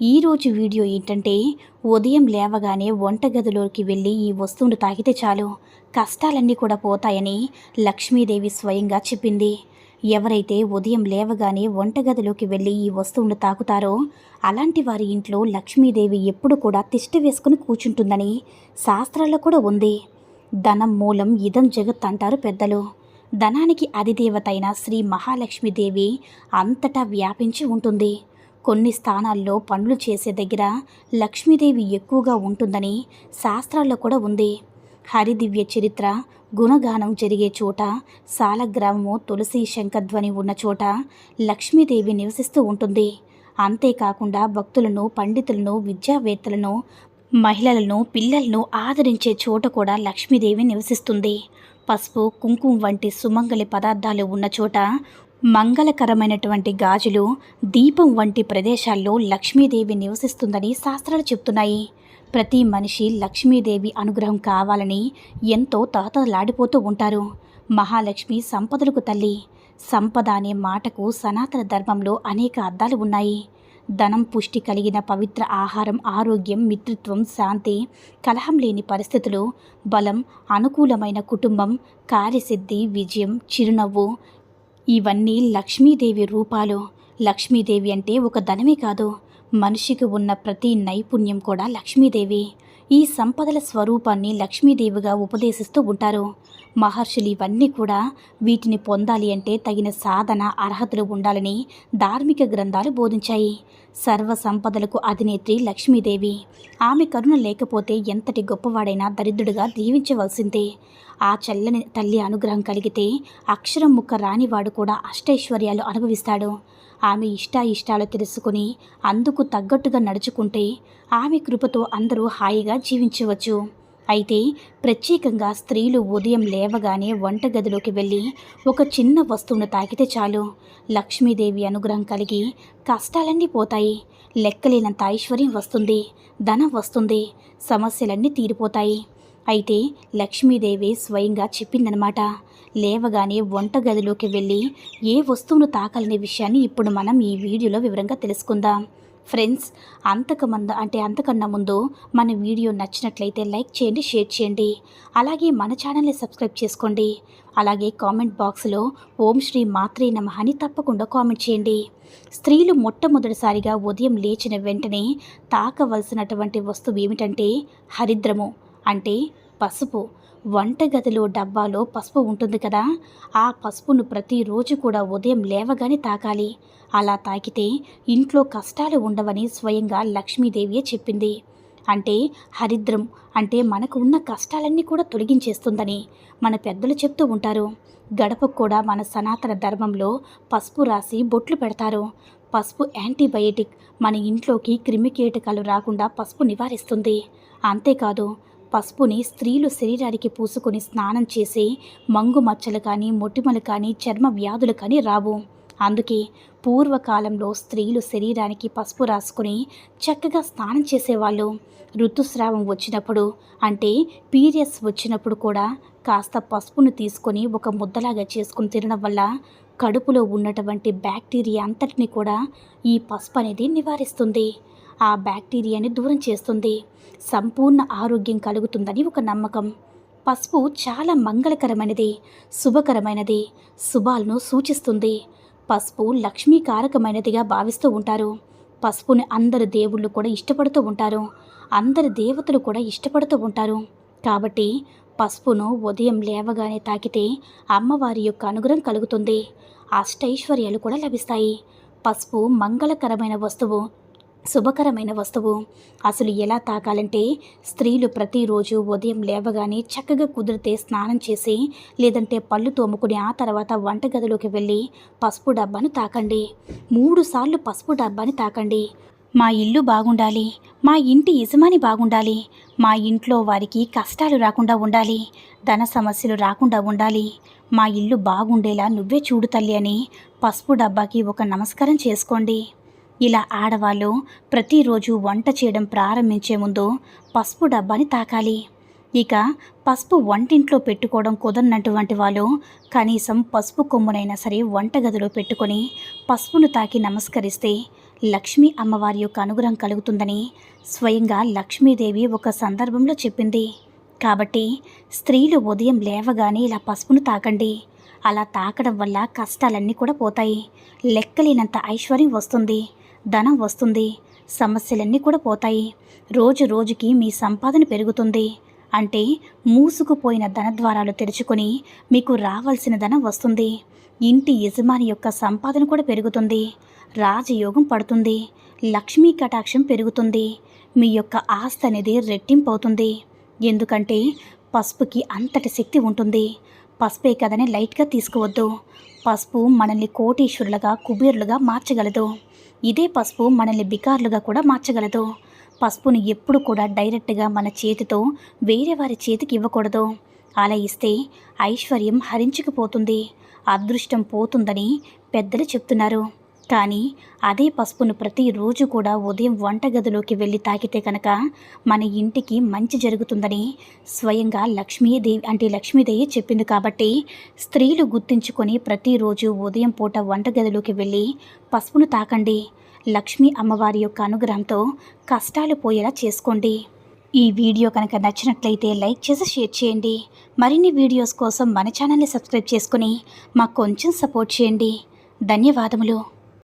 ఈరోజు వీడియో ఏంటంటే ఉదయం లేవగానే వంటగదిలోకి వెళ్ళి ఈ వస్తువును తాగితే చాలు. కష్టాలన్నీ కూడా పోతాయని లక్ష్మీదేవి స్వయంగా చెప్పింది. ఎవరైతే ఉదయం లేవగానే వంటగదిలోకి వెళ్ళి ఈ వస్తువును తాకుతారో అలాంటి వారి ఇంట్లో లక్ష్మీదేవి ఎప్పుడు కూడా తిష్ట వేసుకుని కూర్చుంటుందని శాస్త్రాల్లో కూడా ఉంది. ధనం మూలం ఇదం జగత్ అంటారు పెద్దలు. ధనానికి అధిదేవత అయిన శ్రీ మహాలక్ష్మీదేవి అంతటా వ్యాపించి ఉంటుంది. కొన్ని స్థానాల్లో పనులు చేసే దగ్గర లక్ష్మీదేవి ఎక్కువగా ఉంటుందని శాస్త్రాల్లో కూడా ఉంది. హరిదివ్య చరిత్ర గుణగానం జరిగే చోట సాలగ్రామము తులసి శంఖధ్వని ఉన్న చోట లక్ష్మీదేవి నివసిస్తూ ఉంటుంది. అంతేకాకుండా భక్తులను పండితులను విద్యావేత్తలను మహిళలను పిల్లలను ఆదరించే చోట కూడా లక్ష్మీదేవి నివసిస్తుంది. పసుపు కుంకుమ వంటి సుమంగలి పదార్థాలు ఉన్న చోట మంగళకరమైనటువంటి గాజులు దీపం వంటి ప్రదేశాల్లో లక్ష్మీదేవి నివసిస్తుందని శాస్త్రాలు చెప్తున్నాయి. ప్రతి మనిషి లక్ష్మీదేవి అనుగ్రహం కావాలని ఎంతో తహతలాడిపోతూ ఉంటారు. మహాలక్ష్మి సంపదలకు తల్లి. సంపద అనే మాటకు సనాతన ధర్మంలో అనేక అర్థాలు ఉన్నాయి. ధనం పుష్టి కలిగిన పవిత్ర ఆహారం ఆరోగ్యం మిత్రత్వం శాంతి కలహం లేని పరిస్థితులు బలం అనుకూలమైన కుటుంబం కార్యసిద్ధి విజయం చిరునవ్వు ఇవన్నీ లక్ష్మీదేవి రూపాలు. లక్ష్మీదేవి అంటే ఒక ధనమే కాదు. మనిషికి ఉన్న ప్రతి నైపుణ్యం కూడా లక్ష్మీదేవి. ఈ సంపదల స్వరూపాన్ని లక్ష్మీదేవిగా ఉపదేశిస్తూ ఉంటారు. మహర్షులు ఇవన్నీ కూడా వీటిని పొందాలి అంటే తగిన సాధన అర్హతలు ఉండాలని ధార్మిక గ్రంథాలు బోధించాయి. సర్వ సంపదలకు అధినేత్రి లక్ష్మీదేవి. ఆమె కరుణ లేకపోతే ఎంతటి గొప్పవాడైనా దరిద్రుడిగా దీవించవలసిందే ఆ చల్లని తల్లి అనుగ్రహం కలిగితే అక్షరం ముక్క రానివాడు కూడా అష్టైశ్వర్యాలు అనుభవిస్తాడు. ఆమె ఇష్టాయిష్టాలు తెలుసుకుని అందుకు తగ్గట్టుగా నడుచుకుంటే ఆమె కృపతో అందరూ హాయిగా జీవించవచ్చు. అయితే ప్రత్యేకంగా స్త్రీలు ఉదయం లేవగానే వంటగదిలోకి వెళ్ళి ఒక చిన్న వస్తువును తాకితే చాలు. లక్ష్మీదేవి అనుగ్రహం కలిగి కష్టాలన్నీ పోతాయి. లెక్కలేనంత ఐశ్వర్యం వస్తుంది. ధనం వస్తుంది. సమస్యలన్నీ తీరిపోతాయి. అయితే లక్ష్మీదేవి స్వయంగా చెప్పిందనమాట లేవగానే వంటగదిలోకి వెళ్ళి ఏ వస్తువును తాకాలనే విషయాన్ని ఇప్పుడు మనం ఈ వీడియోలో వివరంగా తెలుసుకుందాం. ఫ్రెండ్స్ అంతకమంద అంటే అంతకన్నా ముందు మన వీడియో నచ్చినట్లయితే లైక్ చేయండి షేర్ చేయండి. అలాగే మన ఛానల్ని సబ్స్క్రైబ్ చేసుకోండి. అలాగే కామెంట్ బాక్స్లో ఓం శ్రీ మాత్రే నమ అని తప్పకుండా కామెంట్ చేయండి. స్త్రీలు మొట్టమొదటిసారిగా ఉదయం లేచిన వెంటనే తాకవలసినటువంటి వస్తువు ఏమిటంటే హరిద్రము. అంటే పసుపు. వంటగదిలో డబ్బాలో పసుపు ఉంటుంది కదా? ఆ పసుపును ప్రతిరోజు కూడా ఉదయం లేవగానే తాకాలి అలా తాకితే ఇంట్లో కష్టాలు ఉండవని స్వయంగా లక్ష్మీదేవియే చెప్పింది. అంటే హరిద్రం అంటే మనకు ఉన్న కష్టాలన్నీ కూడా తొలగించేస్తుందని మన పెద్దలు చెప్తూ ఉంటారు. గడపకు కూడా మన సనాతన ధర్మంలో పసుపు రాసి బొట్లు పెడతారు. పసుపు యాంటీబయోటిక్ మన ఇంట్లోకి క్రిమికీటకాలు రాకుండా పసుపు నివారిస్తుంది. అంతేకాదు పసుపుని స్త్రీలు శరీరానికి పూసుకొని స్నానం చేసి మంగు మచ్చలు కానీ మొటిమలు కానీ చర్మ వ్యాధులు కానీ రావు. అందుకే పూర్వకాలంలో స్త్రీలు శరీరానికి పసుపు రాసుకుని చక్కగా స్నానం చేసేవాళ్ళు. ఋతుస్రావం వచ్చినప్పుడు అంటే పీరియడ్స్ వచ్చినప్పుడు కూడా కాస్త పసుపును తీసుకొని ఒక ముద్దలాగా చేసుకుని తినడం వల్ల కడుపులో ఉన్నటువంటి బ్యాక్టీరియా అంతటిని కూడా ఈ పసుపు అనేది నివారిస్తుంది. ఆ బ్యాక్టీరియాని దూరం చేస్తుంది. సంపూర్ణ ఆరోగ్యం కలుగుతుందని ఒక నమ్మకం. పసుపు చాలా మంగళకరమైనది శుభకరమైనది శుభాలను సూచిస్తుంది. పసుపు లక్ష్మీకారకమైనదిగా భావిస్తూ ఉంటారు. పసుపుని అందరు దేవుళ్ళు కూడా ఇష్టపడుతూ ఉంటారు. అందరు దేవతలు కూడా ఇష్టపడుతూ ఉంటారు. కాబట్టి పసుపును ఉదయం లేవగానే తాకితే అమ్మవారి యొక్క అనుగ్రహం కలుగుతుంది. అష్టైశ్వర్యాలు కూడా లభిస్తాయి. పసుపు మంగళకరమైన వస్తువు శుభకరమైన వస్తువు. అసలు ఎలా తాకాలంటే స్త్రీలు ప్రతిరోజు ఉదయం లేవగానే చక్కగా కుదిరితే స్నానం చేసి లేదంటే పళ్ళు తోముకుని ఆ తర్వాత వంటగదిలోకి వెళ్ళి పసుపు డబ్బాను తాకండి. మూడు సార్లు పసుపు డబ్బాని తాకండి. మా ఇల్లు బాగుండాలి. మా ఇంటి యజమాని బాగుండాలి. మా ఇంట్లో వారికి కష్టాలు రాకుండా ఉండాలి. ధన సమస్యలు రాకుండా ఉండాలి. మా ఇల్లు బాగుండేలా నువ్వే చూడు తల్లి అని పసుపు డబ్బాకి ఒక నమస్కారం చేసుకోండి. ఇలా ఆడవాళ్ళు ప్రతిరోజు వంట చేయడం ప్రారంభించే ముందు పసుపు డబ్బాని తాకాలి. ఇక పసుపు వంటింట్లో పెట్టుకోవడం కుదరనటువంటి వాళ్ళు కనీసం పసుపు కొమ్మునైనా సరే వంటగదిలో పెట్టుకొని పసుపును తాకి నమస్కరిస్తే లక్ష్మీ అమ్మవారి యొక్క అనుగ్రహం కలుగుతుందని స్వయంగా లక్ష్మీదేవి ఒక సందర్భంలో చెప్పింది. కాబట్టి స్త్రీలు ఉదయం లేవగానే ఇలా పసుపును తాకండి. అలా తాకడం వల్ల కష్టాలన్నీ కూడా పోతాయి. లెక్కలేనంత ఐశ్వర్యం వస్తుంది. ధనం వస్తుంది. సమస్యలన్నీ కూడా పోతాయి. రోజు రోజుకి మీ సంపాదన పెరుగుతుంది. అంటే మూసుకుపోయిన ధనద్వారాలు తెరుచుకొని మీకు రావాల్సిన ధనం వస్తుంది. ఇంటి యజమాని యొక్క సంపాదన కూడా పెరుగుతుంది. రాజయోగం పడుతుంది. లక్ష్మీ కటాక్షం పెరుగుతుంది. మీ యొక్క ఆస్తి అనేది రెట్టింపు అవుతుంది. ఎందుకంటే పసుపుకి అంతటి శక్తి ఉంటుంది. పసుపే కదని లైట్గా తీసుకోవద్దు. పసుపు మనల్ని కోటీశ్వరులుగా కుబేరులుగా మార్చగలదు. ఇదే పసుపు మనల్ని బికార్లుగా కూడా మార్చగలదు. పసుపును ఎప్పుడు కూడా డైరెక్ట్గా మన చేతితో వేరే వారి చేతికి ఇవ్వకూడదు. అలా ఇస్తే ఐశ్వర్యం హరించుకుపోతుంది. అదృష్టం పోతుందని పెద్దలు చెప్తున్నారు. కానీ అదే పసుపును ప్రతిరోజు కూడా ఉదయం వంటగదిలోకి వెళ్ళి తాకితే కనుక మన ఇంటికి మంచి జరుగుతుందని స్వయంగా లక్ష్మీదేవి అంటే లక్ష్మీదేవి చెప్పింది కాబట్టి స్త్రీలు గుర్తించుకొని ప్రతిరోజు ఉదయం పూట వంటగదిలోకి వెళ్ళి పసుపును తాకండి. లక్ష్మీ అమ్మవారి యొక్క అనుగ్రహంతో కష్టాలు పోయేలా చేసుకోండి. ఈ వీడియో కనుక నచ్చినట్లయితే లైక్ చేసి షేర్ చేయండి. మరిన్ని వీడియోస్ కోసం మన ఛానల్ని సబ్స్క్రైబ్ చేసుకుని మాకు కొంచెం సపోర్ట్ చేయండి. ధన్యవాదములు.